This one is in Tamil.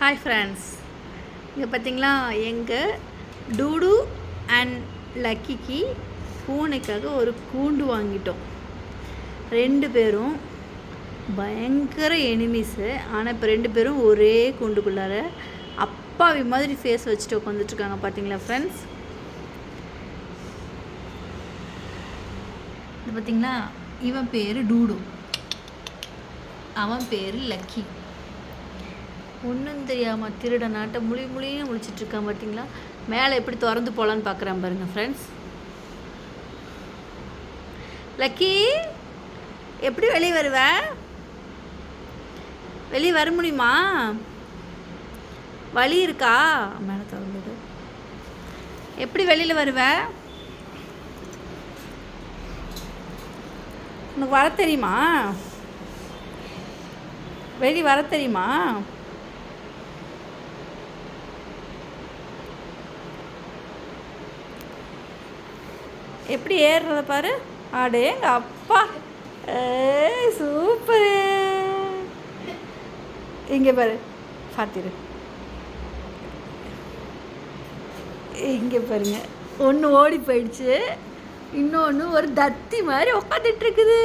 ஹாய் ஃப்ரெண்ட்ஸ் இங்கே பார்த்தீங்களா எங்கள் டூடு அண்ட் லக்கிக்கு பூனைக்காக ஒரு கூண்டு வாங்கிட்டோம். ரெண்டு பேரும் பயங்கர எனிமீஸு ஆனால் இப்போ ரெண்டு பேரும் ஒரே கூண்டுக்குள்ளார அப்பாவி மாதிரி ஃபேஸ் வச்சுட்டு உட்காந்துட்ருக்காங்க பார்த்தீங்களா ஃப்ரெண்ட்ஸ் இது பார்த்தீங்களா இவன் பேர் டூடு. அவன் பேர் லக்கி. ஒன்றும் தெரியாமல் திருட நாட்டை முழி முழியும் முழிச்சிட்டு இருக்கான் பார்த்தீங்களா மேலே எப்படி திறந்து போகலான்னு பார்க்குறான் பாருங்கள் ஃப்ரெண்ட்ஸ் லக்கி எப்படி வெளியே வருவ? வெளியே வர முடியுமா? வழி இருக்கா? மேலே திறந்துடு. எப்படி வெளியில் வருவ? உனக்கு வர தெரியுமா? வெளியே வர தெரியுமா? எப்படி ஏறுறத பாரு? அடே எங்கள் அப்பா. ஏய் சூப்பரு இங்கே பாரு. பார்த்திரு இங்கே பாருங்க. ஒன்று ஓடி போயிடுச்சு. இன்னொன்று ஒரு தத்தி மாதிரி உட்காந்துட்டு இருக்குது.